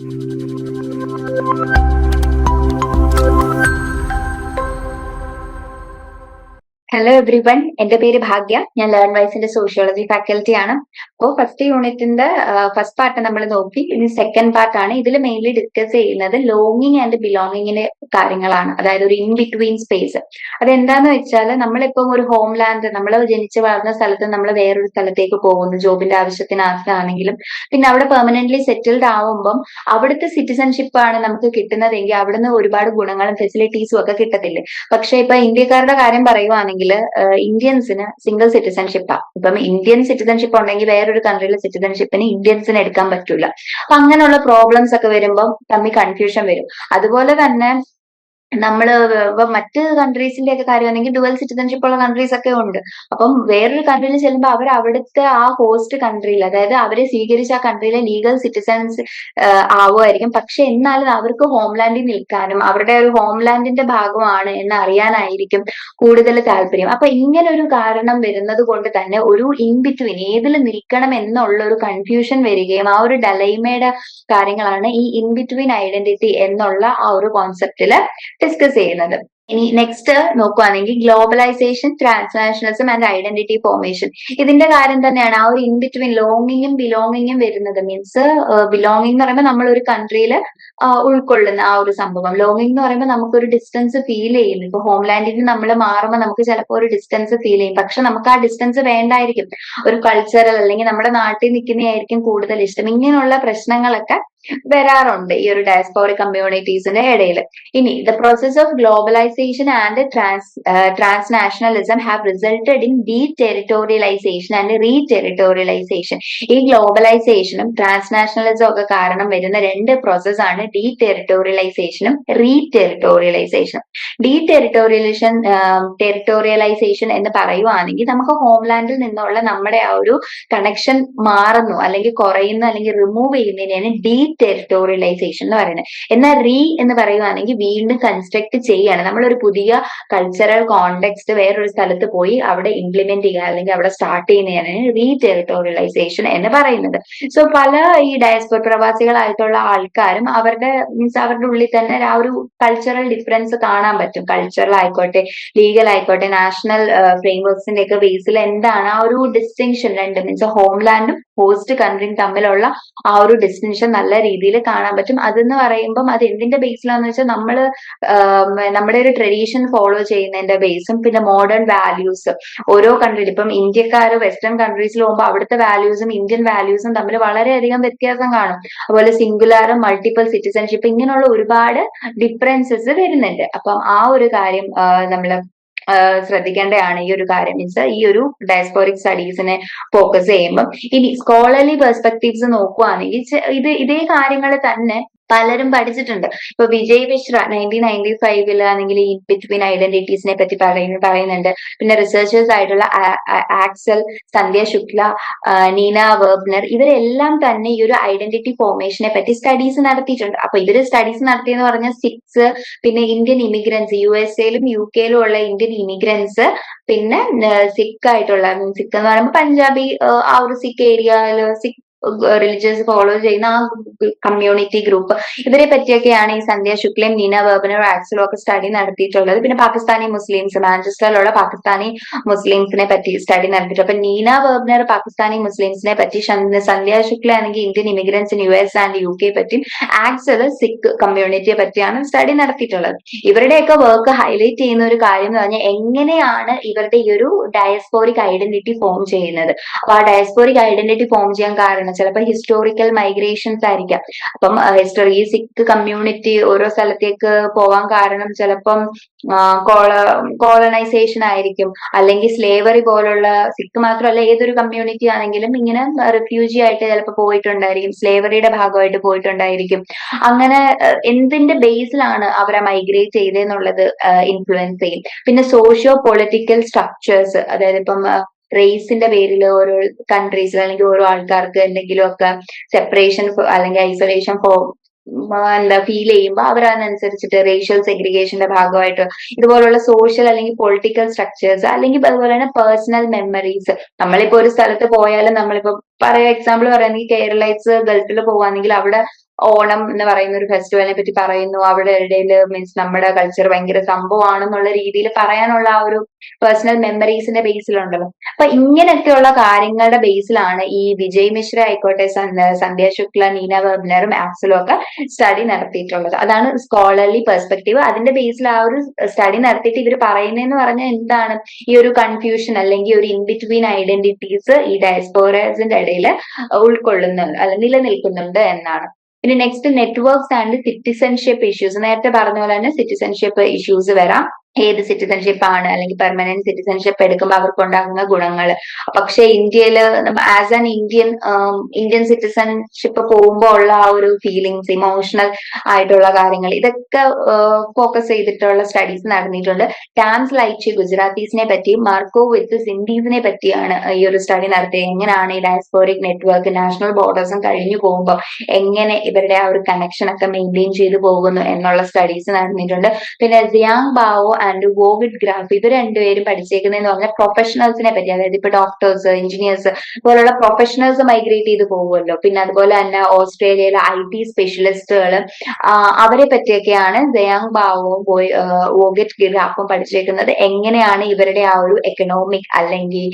thank you hello everyone എന്റെ പേര് ഭാഗ്യ. ഞാൻ ലേൺ വൈസിന്റെ സോഷ്യോളജി ഫാക്കൽറ്റി ആണ്. അപ്പോൾ ഫസ്റ്റ് യൂണിറ്റിന്റെ ഫസ്റ്റ് പാർട്ട് നമ്മൾ നോക്കി. ഇനി സെക്കൻഡ് പാർട്ട് ആണ്. ഇതിൽ മെയിൻലി ഡിസ്കസ് ചെയ്യുന്നത് ലോങ്ങിങ് ആൻഡ് ബിലോങ്ങിങ്ങിന്റെ കാര്യങ്ങളാണ്. അതായത് ഒരു ഇൻ ബിറ്റ്വീൻ സ്പേസ് അതെന്താന്ന് വെച്ചാൽ നമ്മളിപ്പം ഒരു ഹോം ലാൻഡ് നമ്മൾ ജനിച്ചു വളർന്ന സ്ഥലത്ത് നമ്മൾ വേറൊരു സ്ഥലത്തേക്ക് പോകുന്നു. ജോബിന്റെ ആവശ്യത്തിനാണെങ്കിലും. പിന്നെ അവിടെ പെർമനന്റ്ലി സെറ്റിൽഡ് ആവുമ്പം അവിടുത്തെ സിറ്റിസൺഷിപ്പ് ആണ് നമുക്ക് കിട്ടുന്നതെങ്കിൽ അവിടുന്ന് ഒരുപാട് ഗുണങ്ങളും ഫെസിലിറ്റീസും ഒക്കെ കിട്ടത്തില്ലേ? പക്ഷെ ഇപ്പൊ ഇന്ത്യക്കാരുടെ കാര്യം പറയുവാണെങ്കിൽ ഇന്ത്യൻസിന് സിംഗിൾ സിറ്റിസൺഷിപ്പാ ഇപ്പം ഇന്ത്യൻ സിറ്റിസൺഷിപ്പ് ഉണ്ടെങ്കിൽ വേറൊരു കൺട്രിയിലെ സിറ്റിസൺഷിപ്പിന് ഇന്ത്യൻസിന് എടുക്കാൻ പറ്റൂല. അപ്പൊ അങ്ങനെയുള്ള പ്രോബ്ലംസ് ഒക്കെ വരുമ്പോൾ തമ്മിൽ കൺഫ്യൂഷൻ വരും. അതുപോലെ തന്നെ നമ്മൾ ഇപ്പൊ മറ്റ് കൺട്രീസിന്റെ ഒക്കെ കാര്യമാണെങ്കിൽ ഡുവൽ സിറ്റിസൺഷിപ്പ് ഉള്ള കൺട്രീസ് ഒക്കെ ഉണ്ട്. അപ്പം വേറൊരു കൺട്രിയിൽ ചെല്ലുമ്പോൾ അവർ അവിടുത്തെ ആ ഹോസ്റ്റ് കൺട്രിയിൽ അതായത് അവരെ സ്വീകരിച്ച ആ കൺട്രിയിലെ ലീഗൽ സിറ്റിസൺസ് ആവുമായിരിക്കും. പക്ഷെ എന്നാലും അവർക്ക് ഹോംലാൻഡിൽ നിൽക്കാനും അവരുടെ ഒരു ഹോംലാൻഡിന്റെ ഭാഗമാണ് എന്ന് അറിയാനായിരിക്കും കൂടുതൽ താല്പര്യം. അപ്പൊ ഇങ്ങനെ ഒരു കാരണം വരുന്നത് കൊണ്ട് തന്നെ ഒരു ഇൻ ബിറ്റ്വീൻ ഏതിൽ നിൽക്കണം എന്നുള്ള ഒരു കൺഫ്യൂഷൻ വരികയും ആ ഒരു ഡലൈമയുടെ കാര്യങ്ങളാണ് ഈ ഇൻ ബിറ്റ്വീൻ ഐഡന്റിറ്റി എന്നുള്ള ആ ഒരു കോൺസെപ്റ്റിൽ ഡിസ്കസ് ചെയ്യുന്നത് ഇനി നെക്സ്റ്റ് നോക്കുവാണെങ്കിൽ globalisation transnationalism and identity formation ഇതിന്റെ കാര്യം തന്നെയാണ് ആ ഒരു ഇൻ ബിറ്റ്വീൻ ലോങ്ങിങ്ങും ബിലോങ്ങിങ്ങും വരുന്നത് മീൻസ് ബിലോങ്ങിങ് എന്ന് പറയുമ്പോൾ നമ്മൾ ഒരു കൺട്രിയിൽ ഉൾക്കൊള്ളുന്ന ആ ഒരു സംഭവം. ലോങ്ങിങ് എന്ന് പറയുമ്പോൾ നമുക്കൊരു ഡിസ്റ്റൻസ് ഫീൽ ചെയ്യുന്നു ഇപ്പൊ ഹോംലാൻഡിൽ നമ്മൾ മാറുമ്പോൾ നമുക്ക് ചിലപ്പോൾ ഒരു ഡിസ്റ്റൻസ് ഫീൽ ചെയ്യും. പക്ഷെ നമുക്ക് ആ ഡിസ്റ്റൻസ് വേണ്ടായിരിക്കും. ഒരു കൾച്ചറൽ അല്ലെങ്കിൽ നമ്മുടെ നാട്ടിൽ നിൽക്കുന്നതായിരിക്കും കൂടുതൽ ഇഷ്ടം. ഇങ്ങനെയുള്ള പ്രശ്നങ്ങളൊക്കെ വരാറുണ്ട് ഈ ഒരു ഡയസ്പോറി കമ്മ്യൂണിറ്റീസിന്റെ ഇടയിൽ ഇനി the process of globalisation and trans transnationalism have resulted in deterritorialisation and reterritorialisation ഈ ഗ്ലോബലൈസേഷനും ട്രാൻസ്നാഷണലിസം ഒക്കെ കാരണം വരുന്ന രണ്ട് പ്രോസസ് ആണ് ഡീ ടെറിട്ടോറിയലൈസേഷനും റീ ടെറിട്ടോറിയലൈസേഷനും ഡീ ടെറിട്ടോറിയലൈസേഷൻ ടെറിട്ടോറിയലൈസേഷൻ എന്ന് പറയുവാണെങ്കിൽ നമുക്ക് ഹോംലാൻഡിൽ നിന്നുള്ള നമ്മുടെ ആ ഒരു കണക്ഷൻ മാറുന്നു അല്ലെങ്കിൽ കുറയുന്നു അല്ലെങ്കിൽ റിമൂവ് ചെയ്യുന്നതിനാണ് ഡീ ടെറിട്ടോറിയലൈസേഷൻ എന്ന് പറയുന്നത്. എന്നാൽ റീ എന്ന് പറയുവാണെങ്കിൽ വീണ്ടും കൺസ്ട്രക്ട് ചെയ്യാണ്. നമ്മളൊരു പുതിയ കൾച്ചറൽ കോണ്ടെക്സ്റ്റ് വേറൊരു സ്ഥലത്ത് പോയി അവിടെ ഇംപ്ലിമെന്റ് ചെയ്യുക അല്ലെങ്കിൽ അവിടെ സ്റ്റാർട്ട് ചെയ്യുന്നതാണ് റീ ടെറിട്ടോറിയലൈസേഷൻ എന്ന് പറയുന്നത്. സോ പല ഈ ഡയസ്പോർ പ്രവാസികളായിട്ടുള്ള ആൾക്കാരും അവരുടെ മീൻസ് അവരുടെ ഉള്ളിൽ തന്നെ ആ ഒരു കൾച്ചറൽ ഡിഫറൻസ് കാണാൻ പറ്റും. കൾച്ചറൽ ആയിക്കോട്ടെ ലീഗൽ ആയിക്കോട്ടെ നാഷണൽ ഫ്രെയിംവർക്സിന്റെ ഒക്കെ ബേസിൽ എന്താണ് ആ ഒരു ഡിസ്റ്റിങ്ഷൻ രണ്ട് മീൻസ് ഹോംലാൻഡും ഹോസ്റ്റ് കൺട്രിയും തമ്മിലുള്ള ആ ഒരു ഡിസ്റ്റിങ്ഷൻ നല്ല രീതിയിൽ കാണാൻ പറ്റും. അതെന്ന് പറയുമ്പം അത് എന്തിന്റെ ബേസിലാന്ന് വെച്ചാൽ നമ്മൾ നമ്മുടെ ഒരു ട്രഡീഷൻ ഫോളോ ചെയ്യുന്നതിന്റെ ബേസും പിന്നെ മോഡേൺ വാല്യൂസ് ഓരോ കൺട്രിയിൽ ഇപ്പം ഇന്ത്യക്കാർ വെസ്റ്റേൺ കൺട്രീസിൽ പോകുമ്പോൾ അവിടുത്തെ വാല്യൂസും ഇന്ത്യൻ വാല്യൂസും തമ്മിൽ വളരെയധികം വ്യത്യാസം കാണും. അതുപോലെ സിംഗുലാറും മൾട്ടിപ്പിൾ സിറ്റിസൺഷിപ്പ് ഇങ്ങനെയുള്ള ഒരുപാട് ഡിഫറൻസസ് വരുന്നുണ്ട്. അപ്പം ആ ഒരു കാര്യം നമ്മൾ ശ്രദ്ധിക്കേണ്ടതാണ് ഈ ഒരു കാര്യം. മീൻസ് ഈ ഒരു ഡയസ്പോറിക് സ്റ്റഡീസിനെ ഫോക്കസ് ചെയ്യുമ്പോൾ ഇനി സ്കോളർലി പെർസ്പെക്ടീവ്സ് നോക്കുവാണെങ്കിൽ ഇത് ഇതേ കാര്യങ്ങൾ തന്നെ പലരും പഠിച്ചിട്ടുണ്ട്. ഇപ്പൊ വിജയ് മിശ്ര നയന്റീൻ നയന്റി ഫൈവിൽ ആണെങ്കിൽ ഇൻ ബിറ്റ്വീൻ ഐഡന്റിറ്റീസിനെ പറ്റി പറയുന്നു പറയുന്നുണ്ട്. പിന്നെ റിസർച്ചേഴ്സ് ആയിട്ടുള്ള Axel Sandhya Shukla Pnina Werbner ഇവരെല്ലാം തന്നെ ഈ ഒരു ഐഡന്റിറ്റി ഫോർമേഷനെ പറ്റി സ്റ്റഡീസ് നടത്തിയിട്ടുണ്ട്. അപ്പൊ ഇവർ സ്റ്റഡീസ് നടത്തിയെന്ന് പറഞ്ഞാൽ സിക്സ് പിന്നെ ഇന്ത്യൻ ഇമിഗ്രൻസ് യു എസ് എയിലും യു കെയിലും ഉള്ള ഇന്ത്യൻ ഇമിഗ്രൻസ് പിന്നെ സിഖ് ആയിട്ടുള്ള സിഖ് എന്ന് പറയുമ്പോൾ പഞ്ചാബി ആ ഒരു സിഖ് ഏരിയയിൽ സിഖ് റിലിജിയസ് ഫോളോ ചെയ്യുന്ന ആ കമ്മ്യൂണിറ്റി ഗ്രൂപ്പ് ഇവരെ പറ്റിയൊക്കെയാണ് ഈ സന്ധ്യ ശുക്ലയും നീന വെർബനോ ആക്സലും ഒക്കെ സ്റ്റഡി നടത്തിയിട്ടുള്ളത്. പിന്നെ പാകിസ്ഥാനി മുസ്ലിംസ് മാഞ്ചസ്റ്ററിലുള്ള പാകിസ്ഥാനി മുസ്ലിംസിനെ പറ്റി സ്റ്റഡി നടത്തിയിട്ടുണ്ട് അപ്പൊ നീന വെർബനർ പാകിസ്ഥാനി മുസ്ലിംസിനെ പറ്റി സന്ധ്യ ശുക്ല ആണെങ്കിൽ Indian immigrants U S and U K പറ്റി ആക്സൽ സിഖ് കമ്മ്യൂണിറ്റിയെ പറ്റിയാണ് സ്റ്റഡി നടത്തിയിട്ടുള്ളത്. ഇവരുടെയൊക്കെ വർക്ക് ഹൈലൈറ്റ് ചെയ്യുന്ന ഒരു കാര്യം എന്ന് പറഞ്ഞാൽ എങ്ങനെയാണ് ഇവരുടെ ഈ ഒരു ഡയസ്പോറിക് ഐഡന്റിറ്റി ഫോം ചെയ്യുന്നത്? അപ്പൊ ആ ഡയസ്പോറിക് ഐഡന്റിറ്റി ഫോം ചെയ്യാൻ കാരണം ചിലപ്പോൾ ഹിസ്റ്റോറിക്കൽ മൈഗ്രേഷൻസ് ആയിരിക്കാം. അപ്പം ഹിസ്റ്ററി സിഖ് കമ്മ്യൂണിറ്റി ഓരോ സ്ഥലത്തേക്ക് പോവാൻ കാരണം ചിലപ്പം കോള കോളനൈസേഷൻ ആയിരിക്കും. അല്ലെങ്കിൽ സ്ലേവറി പോലുള്ള സിഖ് മാത്രമല്ല ഏതൊരു കമ്മ്യൂണിറ്റി ആണെങ്കിലും ഇങ്ങനെ റിഫ്യൂജി ആയിട്ട് ചിലപ്പോൾ പോയിട്ടുണ്ടായിരിക്കും. സ്ലേവറിയുടെ ഭാഗമായിട്ട് പോയിട്ടുണ്ടായിരിക്കും. അങ്ങനെ എന്തിന്റെ ബേസിലാണ് അവരെ മൈഗ്രേറ്റ് ചെയ്തെന്നുള്ളത് ഇൻഫ്ലുവൻസ് ചെയ്യും. പിന്നെ സോഷ്യോ പൊളിറ്റിക്കൽ സ്ട്രക്ചേഴ്സ് അതായത് ഇപ്പം റേസിന്റെ പേരിൽ ഓരോ കൺട്രീസ് അല്ലെങ്കിൽ ഓരോ ആൾക്കാർക്ക് എന്തെങ്കിലും ഒക്കെ സെപ്പറേഷൻ അല്ലെങ്കിൽ ഐസൊലേഷൻ ഫോ എന്താ ഫീൽ ചെയ്യുമ്പോൾ അവർ അതിനനുസരിച്ചിട്ട് റേഷ്യൽ സെഗ്രിഗേഷന്റെ ഭാഗമായിട്ട് ഇതുപോലുള്ള സോഷ്യൽ അല്ലെങ്കിൽ പൊളിറ്റിക്കൽ സ്ട്രക്ചേഴ്സ് അല്ലെങ്കിൽ അതുപോലെ തന്നെ പേഴ്സണൽ മെമ്മറീസ് നമ്മളിപ്പോ ഒരു സ്ഥലത്ത് പോയാലും നമ്മളിപ്പോ പറയാ എക്സാമ്പിൾ പറയുകയാണെങ്കിൽ കേരളൈറ്റ്സ് ഗൾഫിൽ പോവാണെങ്കിൽ അവിടെ ഓണം എന്ന് പറയുന്ന ഒരു ഫെസ്റ്റിവലിനെ പറ്റി പറയുന്നു. അവിടെ ഇടയിൽ മീൻസ് നമ്മുടെ കൾച്ചർ ഭയങ്കര സംഭവമാണെന്നുള്ള രീതിയിൽ പറയാനുള്ള ആ ഒരു പേഴ്സണൽ മെമ്മറീസിന്റെ ബേസിലുണ്ടല്ലോ അപ്പൊ ഇങ്ങനെയൊക്കെയുള്ള കാര്യങ്ങളുടെ ബേസിലാണ് ഈ വിജയ് മിശ്ര ആയിക്കോട്ടെ സന്ധ്യ ശുക്ല നീന വെബ്നറും ആപ്സിലും ഒക്കെ സ്റ്റഡി നടത്തിയിട്ടുള്ളത്. അതാണ് സ്കോളർലി പെർസ്പെക്റ്റീവ് അതിന്റെ ബേസിൽ ആ ഒരു സ്റ്റഡി നടത്തിയിട്ട് ഇവർ പറയുന്നതെന്ന് പറഞ്ഞാൽ എന്താണ്? ഈ ഒരു കൺഫ്യൂഷൻ അല്ലെങ്കിൽ ഒരു ഇൻ ബിറ്റ്വീൻ ഐഡന്റിറ്റീസ് ഈ ഡയസ്പോറേഴ്സിന്റെ ഇടയിൽ ഉൾക്കൊള്ളുന്നുണ്ട് അല്ല നിലനിൽക്കുന്നുണ്ട് എന്നാണ്. പിന്നെ next networks and citizenship issues നേരത്തെ പറഞ്ഞ പോലെ തന്നെ സിറ്റിസൺഷിപ്പ് ഇഷ്യൂസ് വരാം. ഏത് സിറ്റിസൺഷിപ്പ് ആണ് അല്ലെങ്കിൽ പെർമനന്റ് സിറ്റിസൺഷിപ്പ് എടുക്കുമ്പോൾ അവർക്ക് ഉണ്ടാകുന്ന ഗുണങ്ങൾ പക്ഷെ ഇന്ത്യയിൽ as an Indian Indian citizenship പോകുമ്പോൾ ഉള്ള ആ ഒരു ഫീലിങ്സ് ഇമോഷണൽ ആയിട്ടുള്ള കാര്യങ്ങൾ ഇതൊക്കെ ഫോക്കസ് ചെയ്തിട്ടുള്ള സ്റ്റഡീസ് നടന്നിട്ടുണ്ട്. ടാംസ് ലൈച്ചി ഗുജറാത്തീസിനെ പറ്റിയും മാർക്കോ വിത്ത് സിന്ധീസിനെ പറ്റിയാണ് ഈ ഒരു സ്റ്റഡി നടത്തിയത്. എങ്ങനെയാണ് ഈ ഡയസ്പോറിക് നെറ്റ്വർക്ക് നാഷണൽ ബോർഡേഴ്സും കഴിഞ്ഞു പോകുമ്പോൾ എങ്ങനെ ഇവരുടെ ആ ഒരു കണക്ഷൻ ഒക്കെ മെയിന്റെയിൻ ചെയ്തു പോകുന്നു എന്നുള്ള സ്റ്റഡീസ് നടന്നിട്ടുണ്ട്. പിന്നെ ജിയാങ് ബാവോ ആൻഡ് വോവിഡ് ഗ്രാഫ് ഇവർ രണ്ടുപേരും പഠിച്ചേക്കുന്നതെന്ന് പറഞ്ഞാൽ പ്രൊഫഷണൽസിനെ പറ്റി അതായത് ഇപ്പൊ ഡോക്ടേഴ്സ് എഞ്ചിനീയേഴ്സ് പോലുള്ള പ്രൊഫഷണൽസ് മൈഗ്രേറ്റ് ചെയ്ത് പോകുമല്ലോ. പിന്നെ അതുപോലെ തന്നെ ഓസ്ട്രേലിയയിലെ ഐ ടി സ്പെഷ്യലിസ്റ്റുകൾ അവരെ പറ്റിയൊക്കെയാണ് ദയാങ് ബാവും വോഗറ്റ് ഗ്രാഫും പഠിച്ചേക്കുന്നത്. എങ്ങനെയാണ് ഇവരുടെ ആ ഒരു എക്കണോമിക് അല്ലെങ്കിൽ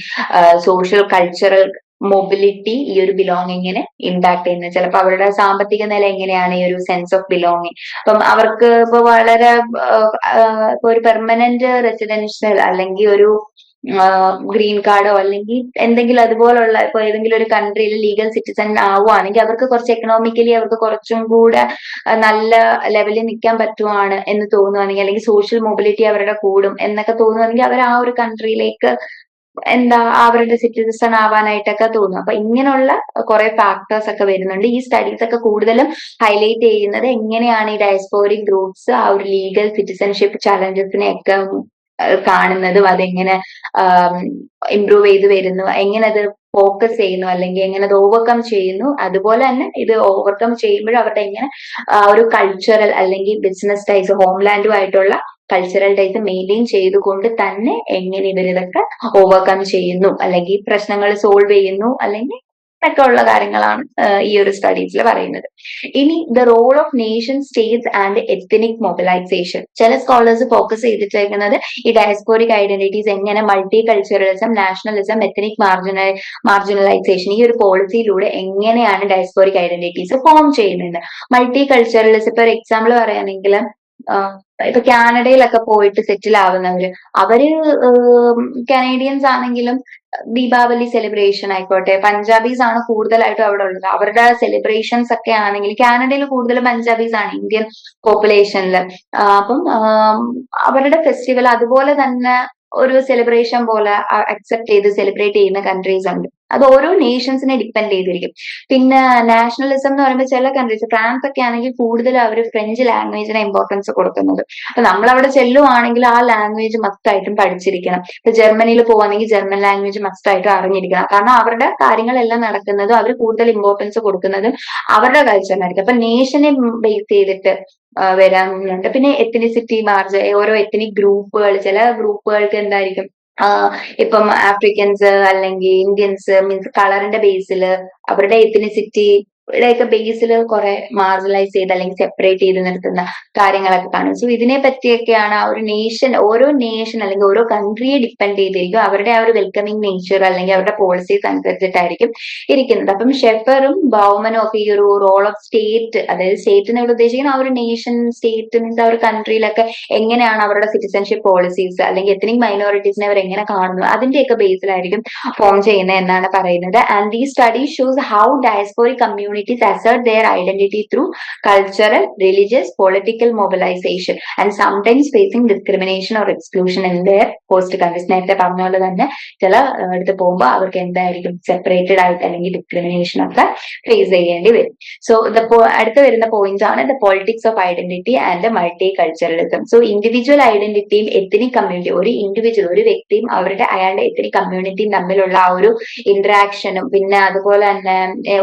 സോഷ്യൽ കൾച്ചറൽ മൊബിലിറ്റി ഈ ഒരു ബിലോങ്ങിങ്ങിന് ഇമ്പാക്ട് ചെയ്യുന്നത്. ചിലപ്പോൾ അവരുടെ സാമ്പത്തിക നില എങ്ങനെയാണ് ഈ ഒരു സെൻസ് ഓഫ് ബിലോങ്ങിങ് അപ്പം അവർക്ക് ഇപ്പൊ വളരെ ഇപ്പൊ ഒരു പെർമനന്റ് റെസിഡൻഷ്യൽ അല്ലെങ്കിൽ ഒരു ഗ്രീൻ കാർഡോ അല്ലെങ്കിൽ എന്തെങ്കിലും അതുപോലുള്ള ഇപ്പൊ ഏതെങ്കിലും ഒരു കൺട്രിയിൽ ലീഗൽ സിറ്റിസൺ ആവുകയാണെങ്കിൽ അവർക്ക് കുറച്ച് എക്കണോമിക്കലി അവർക്ക് കുറച്ചും കൂടെ നല്ല ലെവലിൽ നിൽക്കാൻ പറ്റുവാണ് എന്ന് തോന്നുവാണെങ്കിൽ അല്ലെങ്കിൽ സോഷ്യൽ മൊബിലിറ്റി അവരുടെ കൂടും എന്നൊക്കെ തോന്നുവാണെങ്കിൽ അവർ ആ ഒരു കൺട്രിയിലേക്ക് എന്താ അവരുടെ സിറ്റിസൺ ആവാനായിട്ടൊക്കെ തോന്നും. അപ്പൊ ഇങ്ങനെയുള്ള കുറെ ഫാക്ടേഴ്സ് ഒക്കെ വരുന്നുണ്ട്. ഈ സ്റ്റഡീസ് ഒക്കെ കൂടുതലും ഹൈലൈറ്റ് ചെയ്യുന്നത് എങ്ങനെയാണ് ഈ ഡയസ്പോറിക് ഗ്രൂപ്പ്സ് ആ ഒരു ലീഗൽ സിറ്റിസൺഷിപ്പ് ചലഞ്ചസിനെ ഒക്കെ കാണുന്നതും അതെങ്ങനെ ഇംപ്രൂവ് ചെയ്ത് വരുന്നു എങ്ങനെ അത് ഫോക്കസ് ചെയ്യുന്നു അല്ലെങ്കിൽ എങ്ങനെ അത് ഓവർകം ചെയ്യുന്നു. അതുപോലെ തന്നെ ഇത് ഓവർകം ചെയ്യുമ്പോഴും അവരുടെ എങ്ങനെ ഒരു കൾച്ചറൽ അല്ലെങ്കിൽ ബിസിനസ് ടൈസ് ഹോംലാൻഡുമായിട്ടുള്ള കൾച്ചറൽ ടൈസ് മെയിന്റെയിൻ ചെയ്തുകൊണ്ട് തന്നെ എങ്ങനെ ഇവരിതൊക്കെ ഓവർകം ചെയ്യുന്നു അല്ലെങ്കിൽ പ്രശ്നങ്ങൾ സോൾവ് ചെയ്യുന്നു അല്ലെങ്കിൽ ഒക്കെ ഉള്ള കാര്യങ്ങളാണ് ഈ ഒരു സ്റ്റഡീസിൽ പറയുന്നത്. ഇനി the role of nation states and ethnic mobilisation ചില സ്കോളേഴ്സ് ഫോക്കസ് ചെയ്തിട്ടേക്കുന്നത് ഈ ഡയസ്പോറിക് ഐഡന്റിറ്റീസ് എങ്ങനെ മൾട്ടി കൾച്ചറലിസം നാഷണലിസം എത്തനിക് മാർജിന മാർജിനലൈസേഷൻ ഈ ഒരു പോളിസിയിലൂടെ എങ്ങനെയാണ് ഡയസ്പോറിക് ഐഡന്റിറ്റീസ് ഫോം ചെയ്യുന്നത്. മൾട്ടി കൾച്ചറലിസം ഇപ്പൊ ഒരു എക്സാമ്പിൾ പറയുകയാണെങ്കിൽ ഇപ്പൊ കാനഡയിലൊക്കെ പോയിട്ട് സെറ്റിൽ ആവുന്നവര്. അവർ കനേഡിയൻസ് ആണെങ്കിലും ദീപാവലി സെലിബ്രേഷൻ ആയിക്കോട്ടെ പഞ്ചാബീസ് ആണ് കൂടുതലായിട്ടും അവിടെ ഉള്ളത്. അവരുടെ സെലിബ്രേഷൻസ് ഒക്കെ ആണെങ്കിൽ കാനഡയിൽ കൂടുതലും പഞ്ചാബീസ് ആണ് ഇന്ത്യൻ പോപ്പുലേഷനിൽ അപ്പം അവരുടെ ഫെസ്റ്റിവൽ അതുപോലെ തന്നെ ഒരു സെലിബ്രേഷൻ പോലെ അക്സെപ്റ്റ് ചെയ്ത് സെലിബ്രേറ്റ് ചെയ്യുന്ന കൺട്രീസ് ഉണ്ട്. അത് ഓരോ നേഷൻസിനെ ഡിപ്പെൻഡ് ചെയ്തിരിക്കും. പിന്നെ നാഷണലിസം എന്ന് പറയുമ്പോൾ ചില കൺട്രീസ് ഫ്രാൻസ് ഒക്കെ ആണെങ്കിൽ കൂടുതൽ അവർ ഫ്രഞ്ച് ലാംഗ്വേജിനെ ഇമ്പോർട്ടൻസ് കൊടുക്കുന്നത്. അപ്പൊ നമ്മൾ അവിടെ ചെല്ലുവാണെങ്കിൽ ആ ലാംഗ്വേജ് മസ്റ്റ് മസ്റ്റായിട്ടും പഠിച്ചിരിക്കണം. ഇപ്പൊ ജർമ്മനിയിൽ പോവാണെങ്കിൽ ജർമ്മൻ ലാംഗ്വേജ് മസ്റ്റ് മസ്റ്റായിട്ടും അറിഞ്ഞിരിക്കണം. കാരണം അവരുടെ കാര്യങ്ങളെല്ലാം നടക്കുന്നതും അവർ കൂടുതൽ ഇമ്പോർട്ടൻസ് കൊടുക്കുന്നതും അവരുടെ കൾച്ചറിനായിരിക്കും അപ്പൊ നേഷനെ ബേസ് ചെയ്തിട്ട് വരാനുണ്ട് പിന്നെ എത്തനിസിറ്റി മാർജ് ഓരോ എത്തനിക് ഗ്രൂപ്പുകൾ ചില ഗ്രൂപ്പുകൾക്ക് എന്തായിരിക്കും? ഇപ്പം ആഫ്രിക്കൻസ് അല്ലെങ്കിൽ ഇന്ത്യൻസ് മീൻസ് കളറിന്റെ ബേസിൽ അവരുടെ എത്തനിസിറ്റി ഇവിടെയൊക്കെ ബേസിൽ കുറെ മാർജലൈസ് ചെയ്ത് അല്ലെങ്കിൽ സെപ്പറേറ്റ് ചെയ്ത് നിർത്തുന്ന കാര്യങ്ങളൊക്കെ കാണും. സോ ഇതിനെ പറ്റിയൊക്കെയാണ് ആ ഒരു നേഷൻ ഓരോ നേഷൻ അല്ലെങ്കിൽ ഓരോ കൺട്രിയെ ഡിപ്പെൻഡ് ചെയ്തിരിക്കും. അവരുടെ ആ ഒരു വെൽക്കമിങ് നേച്ചർ അല്ലെങ്കിൽ അവരുടെ പോളിസീസ് അനുസരിച്ചിട്ടായിരിക്കും ഇരിക്കുന്നത്. അപ്പം ഷെഫറും ബൗമനും ഒക്കെ ഈ ഒരു റോൾ ഓഫ് സ്റ്റേറ്റ് അതായത് സ്റ്റേറ്റ് സ്റ്റേറ്റിനെ ഉദ്ദേശിക്കുന്ന ആ ഒരു നേഷൻ സ്റ്റേറ്റ് മീൻസ് ആ ഒരു കൺട്രിയിലൊക്കെ എങ്ങനെയാണ് അവരുടെ സിറ്റിസൺഷിപ്പ് പോളിസീസ് അല്ലെങ്കിൽ എത്തനിക് മൈനോറിറ്റീസിനെ അവർ എങ്ങനെ കാണുന്നു? അതിന്റെയൊക്കെ ബേസിലായിരിക്കും ഫോം ചെയ്യുന്നത് എന്നാണ് പറയുന്നത്. ആൻഡ് ഈ study shows how diasporic community communities assert their identity through cultural, religious, political mobilization and sometimes facing discrimination or exclusion in their host countries. നേരത്തെ പറഞ്ഞ പോലെ തന്നെ ചില അടുത്ത് പോകുമ്പോൾ അവർക്ക് എന്തായിരിക്കും സെപ്പറേറ്റഡ് ആയിട്ട് അല്ലെങ്കിൽ ഡിസ്ക്രിമിനേഷൻ ഒക്കെ ഫേസ് ചെയ്യേണ്ടി വരും സോ ദ അടുത്ത് വരുന്ന പോയിന്റ് ആണ് the politics of identity and the multiculturalism so individual ഐഡന്റിറ്റിയും ethnic community ഒരു ഇൻഡിവിജ്വൽ ഒരു വ്യക്തിയും അവരുടെ അയാളുടെ എത്തനിക് കമ്മ്യൂണിറ്റിയും തമ്മിലുള്ള ആ ഒരു ഇന്ററാക്ഷനും പിന്നെ അതുപോലെ തന്നെ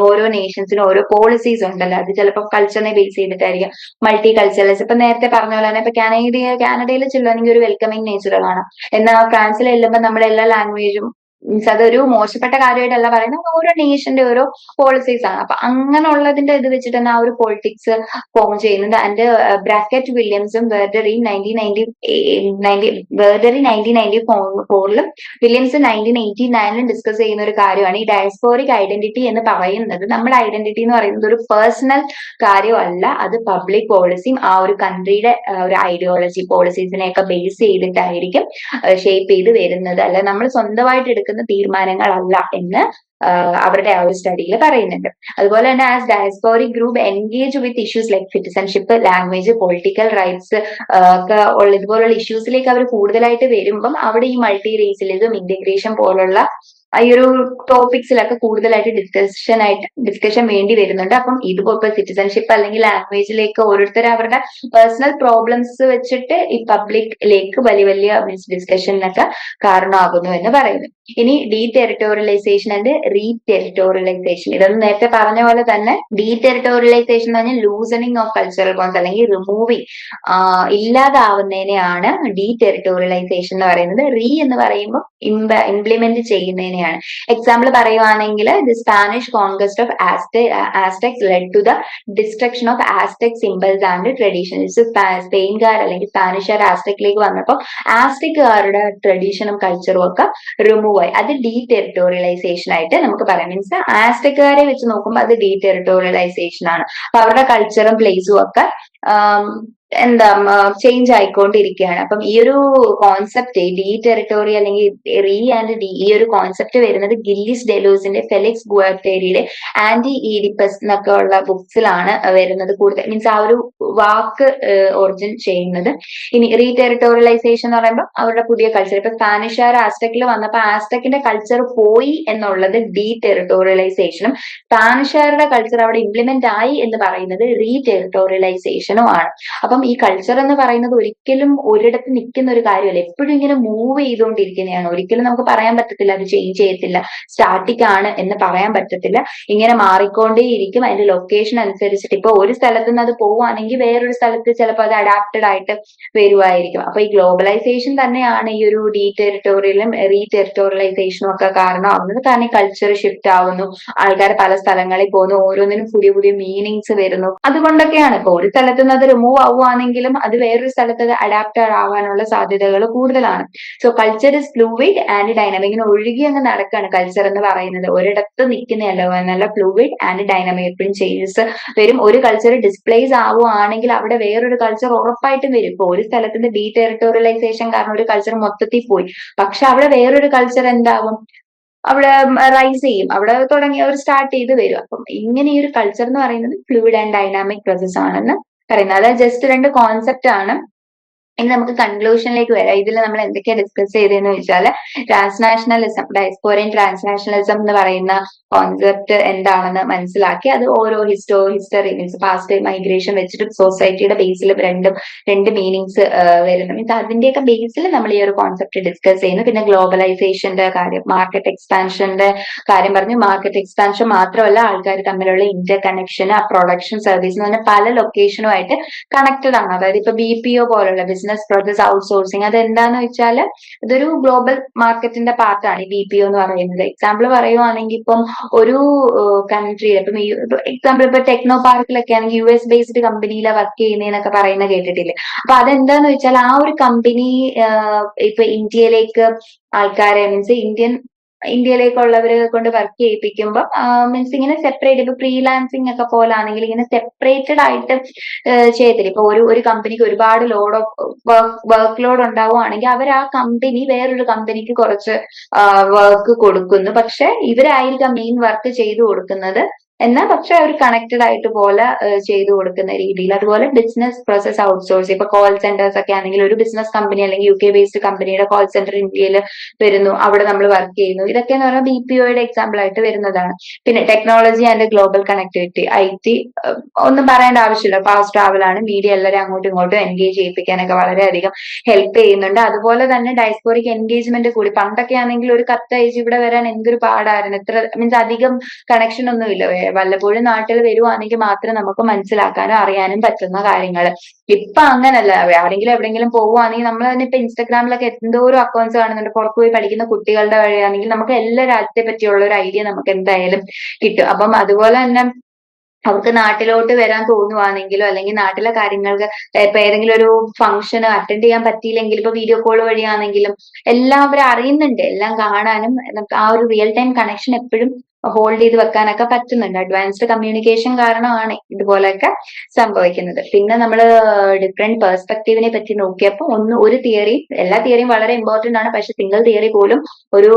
ഓരോ നേഷൻസിനും ഓരോ പോളിസീസ് ഉണ്ടല്ലോ. അത് ചിലപ്പോൾ കൾച്ചറിനെ ബേസ് ചെയ്തിട്ടായിരിക്കും. മൾട്ടി കൾച്ചറൽസ് ഇപ്പൊ നേരത്തെ പറഞ്ഞ പോലെ തന്നെ ഇപ്പൊ കാനഡ കാനഡയിൽ ചെല്ലുവാണെങ്കിൽ ഒരു വെൽക്കമിങ് നേച്ചർ കാണാം എന്നാൽ ഫ്രാൻസിൽ ചെല്ലുമ്പോൾ നമ്മുടെ എല്ലാ ലാംഗ്വേജും മീൻസ് അതൊരു മോശപ്പെട്ട കാര്യമായിട്ടല്ല പറയുന്നത്. ഓരോ നേഷന്റെ ഓരോ പോളിസീസ് ആണ്. അപ്പൊ അങ്ങനെയുള്ളതിന്റെ ഇത് വെച്ചിട്ട് തന്നെ ആ ഒരു പൊളിറ്റിക്സ് ഫോം ചെയ്യുന്നുണ്ട്. And bracket വില്യംസും Verdery nineteen ninety ninety Verdery nineteen ninety ഫോറിലും Williams nineteen eighty നയനിലും ഡിസ്കസ് ചെയ്യുന്ന ഒരു കാര്യമാണ്. ഈ ഡയസ്പോറിക് ഐഡന്റിറ്റി എന്ന് പറയുന്നത് നമ്മുടെ ഐഡന്റിറ്റി എന്ന് പറയുന്നത് ഒരു പേഴ്സണൽ കാര്യമല്ല. അത് പബ്ലിക് പോളിസിയും ആ ഒരു കൺട്രിയുടെ ഒരു ഐഡിയോളജി പോളിസീസിനെയൊക്കെ ബേസ് ചെയ്തിട്ടായിരിക്കും ഷേപ്പ് ചെയ്ത് വരുന്നത്. അല്ല നമ്മൾ സ്വന്തമായിട്ട് എടുക്കുന്ന തീരുമാനങ്ങളല്ല എന്ന് അവരുടെ ആ ഒരു സ്റ്റഡിയിൽ പറയുന്നുണ്ട്. അതുപോലെ തന്നെ as diasporic group engage with issues like citizenship language political rights ഒക്കെ ഉള്ള ഇതുപോലുള്ള ഇഷ്യൂസിലേക്ക് അവർ കൂടുതലായിട്ട് വരുമ്പം അവിടെ ഈ മൾട്ടി റേസിലിസം ഇന്റഗ്രേഷൻ പോലുള്ള ഈ ഒരു ടോപ്പിക്സിലൊക്കെ കൂടുതലായിട്ട് ഡിസ്കഷൻ ആയിട്ട് ഡിസ്കഷൻ വേണ്ടി വരുന്നുണ്ട്. അപ്പം ഇതുപോലെ സിറ്റിസൺഷിപ്പ് അല്ലെങ്കിൽ ലാംഗ്വേജിലേക്ക് ഓരോരുത്തർ അവരുടെ പേഴ്സണൽ പ്രോബ്ലംസ് വെച്ചിട്ട് ഈ പബ്ലിക്കിലേക്ക് വലിയ വലിയ മീൻസ് ഡിസ്കഷനൊക്കെ കാരണമാകുന്നു എന്ന് പറയുന്നു. ഇനി ഡീ ടെറിട്ടോറിയലൈസേഷൻ ആൻഡ് റീ ടെറിട്ടോറിയലൈസേഷൻ ഇതൊന്നും നേരത്തെ പറഞ്ഞ പോലെ തന്നെ ഡീ ടെറിട്ടോറിയലൈസേഷൻ എന്ന് പറഞ്ഞാൽ ലൂസണിങ് ഓഫ് കൾച്ചറൽ ബോൺസ് അല്ലെങ്കിൽ റിമൂവിങ് ഇല്ലാതാവുന്നതിനെയാണ് ഡീ ടെറിട്ടോറിയലൈസേഷൻ എന്ന് പറയുന്നത്. റീ എന്ന് പറയുമ്പോൾ ഇംപ്ലിമെന്റ് ചെയ്യുന്നതിനെയാണ്. എക്സാമ്പിൾ പറയുവാണെങ്കിൽ the Spanish conquest of Aztecs led to the destruction of Aztec symbols and traditions സ്പെയിൻകാർ അല്ലെങ്കിൽ സ്പാനിഷുകാർ ആസ്റ്റെക്കിലേക്ക് വന്നപ്പോൾ ആസ്റ്റിക്കുകാരുടെ ട്രഡീഷനും കൾച്ചറും ഒക്കെ റിമൂവ് ആയി. അത് ഡീ ടെറിട്ടോറിയലൈസേഷൻ ആയിട്ട് നമുക്ക് പറയാം. മീൻസ് ആസ്റ്റെക്കുകാരെ വെച്ച് നോക്കുമ്പോൾ അത് ഡീ ടെറിട്ടോറിയലൈസേഷൻ ആണ്. അപ്പൊ അവരുടെ കൾച്ചറും പ്ലേസും ഒക്കെ എന്താ ചേഞ്ച് ആയിക്കൊണ്ടിരിക്കുകയാണ് അപ്പം ഈ ഒരു കോൺസെപ്റ്റ് ഡി ടെറിട്ടോറി അല്ലെങ്കിൽ റീ ആൻഡ് ഡി ഈ ഒരു കോൺസെപ്റ്റ് വരുന്നത് ഗില്ലിസ് ഡെലൂസിന്റെ ഫെലിക്സ് ഗുവാറ്റേരിയുടെ ആന്റി ഈഡിപ്പസ് എന്നൊക്കെ ഉള്ള ബുക്സിലാണ് വരുന്നത് കൂടുതൽ. മീൻസ് ആ ഒരു വാക്ക് ഒറിജിൻ ചെയ്യുന്നത്. ഇനി റീ ടെറിട്ടോറിയലൈസേഷൻ എന്ന് പറയുമ്പോൾ അവരുടെ പുതിയ കൾച്ചർ ഇപ്പൊ സ്പാനിഷുകാർ ആസ്റ്റക്കിൽ വന്നപ്പോൾ ആസ്റ്റക്കിന്റെ കൾച്ചർ പോയി എന്നുള്ളത് ഡി ടെറിട്ടോറിയലൈസേഷനും സ്പാനിഷുകാരുടെ കൾച്ചർ അവിടെ ഇംപ്ലിമെന്റ് ആയി എന്ന് പറയുന്നത് റീ ടെറിട്ടോറിയലൈസേഷനും ആണ്. അപ്പൊ അപ്പം ഈ കൾച്ചർ എന്ന് പറയുന്നത് ഒരിക്കലും ഒരിടത്ത് നിൽക്കുന്ന ഒരു കാര്യമല്ല. എപ്പോഴും ഇങ്ങനെ മൂവ് ചെയ്തുകൊണ്ടിരിക്കുന്നതാണ്. ഒരിക്കലും നമുക്ക് പറയാൻ പറ്റത്തില്ല അത് ചേഞ്ച് ചെയ്യത്തില്ല സ്റ്റാറ്റിക് ആണ് എന്ന് പറയാൻ പറ്റത്തില്ല. ഇങ്ങനെ മാറിക്കൊണ്ടേ ഇരിക്കും അതിന്റെ ലൊക്കേഷൻ അനുസരിച്ചിട്ട് ഇപ്പൊ ഒരു സ്ഥലത്ത് നിന്ന് അത് പോവുകയാണെങ്കിൽ വേറൊരു സ്ഥലത്ത് ചിലപ്പോൾ അത് അഡാപ്റ്റഡ് ആയിട്ട് വരുവായിരിക്കും. അപ്പൊ ഈ ഗ്ലോബലൈസേഷൻ തന്നെയാണ് ഈ ഒരു ഡീ ടെറിട്ടോറിയലും റീ ടെറിട്ടോറിയലൈസേഷനും ഒക്കെ കാരണം അവിടുന്ന് തന്നെ കൾച്ചർ ഷിഫ്റ്റ് ആവുന്നു. ആൾക്കാർ പല സ്ഥലങ്ങളിൽ പോകുന്നു. ഓരോന്നിനും പുതിയ പുതിയ മീനിങ്സ് വരുന്നു. അതുകൊണ്ടൊക്കെയാണ് ഇപ്പൊ ഒരു സ്ഥലത്ത് നിന്ന് അത് റിമൂവ് ആവുക ആവുകയാണെങ്കിലും അത് വേറൊരു സ്ഥലത്ത് അത് അഡാപ്റ്റഡ് ആവാനുള്ള സാധ്യതകൾ കൂടുതലാണ്. So culture is fluid and dynamic ഇങ്ങനെ ഒഴുകി അങ്ങ് നടക്കുകയാണ് കൾച്ചർ എന്ന് പറയുന്നത്. ഒരിടത്ത് നിൽക്കുന്നതല്ല നല്ല ഫ്ലൂയിഡ് ആൻഡ് ഡൈനാമിക് എപ്പോഴും ചേഞ്ചസ് വരും. ഒരു കൾച്ചർ ഡിസ്പ്ലേസ് ആവുകയാണെങ്കിൽ അവിടെ വേറൊരു കൾച്ചർ ഉറപ്പായിട്ടും വരും. ഇപ്പൊ ഒരു സ്ഥലത്തിന്റെ ഡീ ടെറിട്ടോറിയലൈസേഷൻ കാരണം ഒരു കൾച്ചർ മൊത്തത്തിൽ പോയി. പക്ഷെ അവിടെ വേറൊരു കൾച്ചർ എന്താവും? അവിടെ റൈസ് ചെയ്യും. അവിടെ തുടങ്ങി അവർ സ്റ്റാർട്ട് ചെയ്ത് വരും. അപ്പം ഇങ്ങനെ ഈ ഒരു കൾച്ചർ എന്ന് പറയുന്നത് ഫ്ലൂയിഡ് ആൻഡ് ഡൈനാമിക് പ്രോസസ് ആണെന്ന് പറയുന്നത് അത് ജസ്റ്റ് രണ്ട് കോൺസെപ്റ്റ് ആണ്. ഇനി നമുക്ക് കൺക്ലൂഷനിലേക്ക് വരാം. ഇതിൽ നമ്മൾ എന്തൊക്കെയാണ് ഡിസ്കസ് ചെയ്തതെന്ന് വെച്ചാൽ ട്രാൻസ്നാഷണലിസം ഡയസ്പോറിയൻ ട്രാൻസ്നാഷണലിസം എന്ന് പറയുന്ന കോൺസെപ്റ്റ് എന്താണെന്ന് മനസ്സിലാക്കി അത് ഓരോ history history means past migration വെച്ചിട്ട് സൊസൈറ്റിയുടെ ബേസിൽ രണ്ടും രണ്ട് മീനിങ്സ് വരുന്നു മീൻസ് അതിന്റെയൊക്കെ ബേസിൽ നമ്മൾ ഈ ഒരു കോൺസെപ്റ്റ് ഡിസ്കസ് ചെയ്യുന്നു. പിന്നെ ഗ്ലോബലൈസേഷന്റെ കാര്യം മാർക്കറ്റ് എക്സ്പാൻഷന്റെ കാര്യം പറഞ്ഞു. മാർക്കറ്റ് എക്സ്പാൻഷൻ മാത്രമല്ല ആൾക്കാർ തമ്മിലുള്ള ഇന്റർ കണക്ഷൻ ആ പ്രൊഡക്ഷൻ സർവീസ് എന്ന് പറഞ്ഞാൽ പല ലൊക്കേഷനുമായിട്ട് കണക്റ്റഡ് ആണ്. അതായത് ഇപ്പൊ ബി പി ഒ പോലുള്ള ബിസിനസ് പ്രോസസ് ഔട്ട്സോഴ്സിങ് അത് എന്താന്ന് വെച്ചാൽ ഇതൊരു ഗ്ലോബൽ മാർക്കറ്റിന്റെ പാർട്ടാണ് ഈ ബി പി ഒ എന്ന് പറയുന്നത്. എക്സാമ്പിൾ പറയുവാണെങ്കിൽ ഇപ്പം ഒരു കൺട്രിയിൽ ഇപ്പം എക്സാമ്പിൾ ഇപ്പൊ ടെക്നോ പാർക്കിലൊക്കെ ആണെങ്കിൽ യു എസ് ബേസ്ഡ് കമ്പനിയിലെ വർക്ക് ചെയ്യുന്നതെന്നൊക്കെ പറയുന്ന കേട്ടിട്ടില്ലേ? അപ്പൊ അതെന്താന്ന് വെച്ചാൽ ആ ഒരു കമ്പനി ഇപ്പൊ ഇന്ത്യയിലേക്ക് ആൾക്കാരെ മീൻസ് ഇന്ത്യൻ ഇന്ത്യയിലേക്കുള്ളവരെ കൊണ്ട് വർക്ക് ചെയ്യിപ്പിക്കുമ്പോൾ മീൻസ് ഇങ്ങനെ സെപ്പറേറ്റ് ഇപ്പൊ ഫ്രീലാൻസിങ് ഒക്കെ പോലാണെങ്കിൽ ഇങ്ങനെ സെപ്പറേറ്റഡ് ആയിട്ട് ചെയ്യത്തില്ല? ഇപ്പൊ ഒരു ഒരു കമ്പനിക്ക് ഒരുപാട് ലോഡ് ഓഫ് വർക്ക് ലോഡ് ഉണ്ടാവുകയാണെങ്കിൽ അവർ ആ കമ്പനി വേറൊരു കമ്പനിക്ക് കുറച്ച് വർക്ക് കൊടുക്കുന്നു. പക്ഷെ ഇവരായിരിക്കാം മെയിൻ വർക്ക് ചെയ്തു കൊടുക്കുന്നത്. എന്നാൽ പക്ഷെ അവർ കണക്റ്റഡ് ആയിട്ട് പോലെ ചെയ്തു കൊടുക്കുന്ന രീതിയിൽ. അതുപോലെ ബിസിനസ് പ്രോസസ് ഔട്ട്സോഴ്സ് ഇപ്പൊ കോൾ സെന്റേഴ്സ് ഒക്കെ ആണെങ്കിൽ ഒരു ബിസിനസ് കമ്പനി അല്ലെങ്കിൽ യു കെ ബേസ്ഡ് കമ്പനിയുടെ കോൾ സെന്റർ ഇന്ത്യയിൽ വരുന്നു അവിടെ നമ്മൾ വർക്ക് ചെയ്യുന്നു. ഇതൊക്കെ എന്ന് പറഞ്ഞാൽ ബി പി ഒയുടെ എക്സാമ്പിൾ ആയിട്ട് വരുന്നതാണ്. പിന്നെ technology and global connectivity I T ഒന്നും പറയേണ്ട ആവശ്യമില്ല. ഫാസ്റ്റ് ട്രാവൽ ആണ് മീഡിയ എല്ലാവരും അങ്ങോട്ടും ഇങ്ങോട്ടും എൻഗേജ് ചെയ്യിപ്പിക്കാനൊക്കെ വളരെയധികം ഹെൽപ്പ് ചെയ്യുന്നുണ്ട്. അതുപോലെ തന്നെ ഡയസ്പോറിക് എൻഗേജ്മെന്റ് കൂടി. പണ്ടൊക്കെ ആണെങ്കിൽ ഒരു കത്ത് അയച്ച് ഇവിടെ വരാൻ എന്തൊരു പാടായിരുന്നു. എത്ര മീൻസ് അധികം കണക്ഷൻ ഒന്നുമില്ല വല്ലപ്പോഴും നാട്ടിൽ വരുവാണെങ്കിൽ മാത്രം നമുക്ക് മനസ്സിലാക്കാനും അറിയാനും പറ്റുന്ന കാര്യങ്ങൾ. ഇപ്പൊ അങ്ങനല്ല. ആരെങ്കിലും എവിടെയെങ്കിലും പോവുകയാണെങ്കിൽ നമ്മൾ തന്നെ ഇപ്പൊ ഇൻസ്റ്റാഗ്രാമിലൊക്കെ എന്തോരം അക്കൗണ്ട്സ് കാണുന്നുണ്ട്. പുറത്തു പോയി പഠിക്കുന്ന കുട്ടികളുടെ വഴിയാണെങ്കിൽ നമുക്ക് എല്ലാ രാജ്യത്തെ പറ്റിയുള്ള ഒരു ഐഡിയ നമുക്ക് എന്തായാലും കിട്ടും. അപ്പം അതുപോലെ തന്നെ അവർക്ക് നാട്ടിലോട്ട് വരാൻ തോന്നുവാണെങ്കിലോ അല്ലെങ്കിൽ നാട്ടിലെ കാര്യങ്ങൾക്ക് ഇപ്പൊ ഏതെങ്കിലും ഒരു ഫംഗ്ഷന് അറ്റൻഡ് ചെയ്യാൻ പറ്റിയില്ലെങ്കിൽ ഇപ്പൊ വീഡിയോ കോൾ വഴിയാണെങ്കിലും എല്ലാം അവർ അറിയുന്നുണ്ട് എല്ലാം കാണാനും ആ ഒരു റിയൽ ടൈം കണക്ഷൻ എപ്പോഴും ഹോൾഡ് ചെയ്ത് വെക്കാനൊക്കെ പറ്റുന്നുണ്ട്. അഡ്വാൻസ്ഡ് കമ്മ്യൂണിക്കേഷൻ കാരണമാണ് ഇതുപോലെയൊക്കെ സംഭവിക്കുന്നത്. പിന്നെ നമ്മൾ ഡിഫറെന്റ് പെർസ്പെക്റ്റീവിനെ പറ്റി നോക്കിയപ്പോൾ ഒന്ന് ഒരു തിയറി എല്ലാ തിയറിയും വളരെ ഇമ്പോർട്ടന്റ് ആണ്. പക്ഷെ സിംഗിൾ തിയറി പോലും ഒരു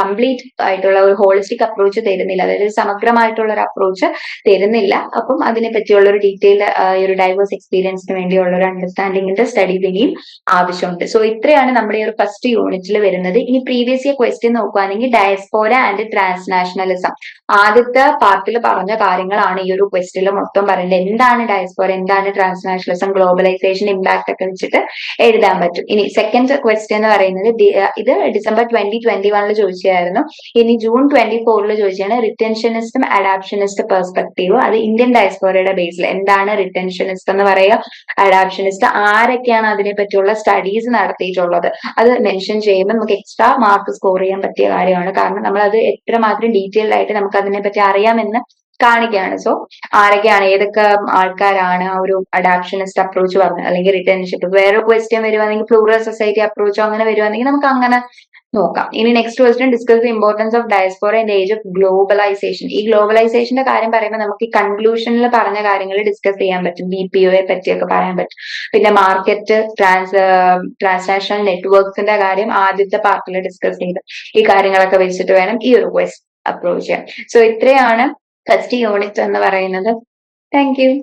കംപ്ലീറ്റ് ആയിട്ടുള്ള ഒരു ഹോളിസ്റ്റിക് അപ്രോച്ച് തരുന്നില്ല. അതായത് സമഗ്രമായിട്ടുള്ള ഒരു അപ്രോച്ച് തരുന്നില്ല. അപ്പം അതിനെ പറ്റിയുള്ള ഒരു ഡീറ്റെയിൽ ഒരു ഡൈവേഴ്സ് എക്സ്പീരിയൻസിന് വേണ്ടിയുള്ള ഒരു അണ്ടർസ്റ്റാൻഡിങ്ങിന്റെ സ്റ്റഡി ഇനിയും ആവശ്യമുണ്ട്. സോ ഇത്രയാണ് നമ്മുടെ ഈ ഒരു ഫസ്റ്റ് യൂണിറ്റിൽ വരുന്നത്. ഇനി പ്രീവിയസ് ഇയർ ക്വസ്റ്റ്യൻ നോക്കുകയാണെങ്കിൽ ഡയസ്പോര ആൻഡ് ട്രാൻസ്നാഷണലിസം ആദ്യത്തെ പാർട്ടിൽ പറഞ്ഞ കാര്യങ്ങളാണ് ഈ ഒരു ക്വസ്റ്റിൽ മൊത്തം പറയുന്നത്. എന്താണ് ഡയസ്പോർ എന്താണ് ട്രാൻസ്നാഷണലിസം ഗ്ലോബലൈസേഷൻ ഇമ്പാക്ട് ഒക്കെ വെച്ചിട്ട് എഴുതാൻ പറ്റും? ഇനി സെക്കൻഡ് ക്വസ്റ്റ്യൻ എന്ന് പറയുന്നത് ഇത് ഡിസംബർ ട്വന്റി ട്വന്റി വണ്ണിൽ ചോദിച്ചായിരുന്നു ഇനി ജൂൺ ട്വന്റി ഫോറിൽ ചോദിച്ചാണ് റിട്ടൻഷനിസ്റ്റും അഡാപ്ഷനിസ്റ്റ് പെർസ്പെക്റ്റീവ് അത് ഇന്ത്യൻ ഡയസ്പോറയുടെ ബേസിൽ എന്താണ് റിട്ടൻഷനിസ്റ്റ് എന്ന് പറയുക? അഡാപ്ഷനിസ്റ്റ് ആരൊക്കെയാണ് അതിനെ പറ്റിയുള്ള സ്റ്റഡീസ് നടത്തിയിട്ടുള്ളത്? അത് മെൻഷൻ ചെയ്യുമ്പോൾ നമുക്ക് എക്സ്ട്രാ മാർക്ക് സ്കോർ ചെയ്യാൻ പറ്റിയ കാര്യമാണ്. കാരണം നമ്മൾ അത് എത്രമാത്രം ഡീറ്റെയിൽഡ് ആയിട്ട് നമുക്ക് അതിനെ പറ്റി അറിയാമെന്ന് കാണിക്കുകയാണ്. സോ ആരൊക്കെയാണ് ഏതൊക്കെ ആൾക്കാരാണ് ആ ഒരു അഡാപ്ഷനിസ്റ്റ് അപ്രോച്ച് പറഞ്ഞത്? അല്ലെങ്കിൽ റിട്ടേൺഷിപ്പ് വേറെ ക്വസ്റ്റ്യൻ വരുവാണെങ്കിൽ പ്ലൂറൽ സൊസൈറ്റി അപ്രോച്ചോ അങ്ങനെ വരുവാണെങ്കിൽ നമുക്ക് അങ്ങനെ നോക്കാം. ഇനി next question discuss the importance of diaspora and age of globalization ഈ ഗ്ലോബലൈസേഷന്റെ കാര്യം പറയുമ്പോൾ നമുക്ക് ഈ കൺക്ലൂഷനിൽ പറഞ്ഞ കാര്യങ്ങൾ ഡിസ്കസ് ചെയ്യാൻ പറ്റും. ബി പി ഒയെ പറ്റിയൊക്കെ പറയാൻ പറ്റും. പിന്നെ മാർക്കറ്റ് ട്രാൻസ് ട്രാൻസാക്ഷണൽ നെറ്റ്വർക്ക്സിന്റെ കാര്യം ആദ്യത്തെ പാർട്ടിൽ ഡിസ്കസ് ചെയ്ത് ഈ കാര്യങ്ങളൊക്കെ വെച്ചിട്ട് വേണം ഈ ഒരു ക്വസ്റ്റ് അപ്രോച്ച് ചെയ്യാം. സോ ഇത്രയാണ് ഫസ്റ്റ് യൂണിറ്റ് എന്ന് പറയുന്നത്. താങ്ക്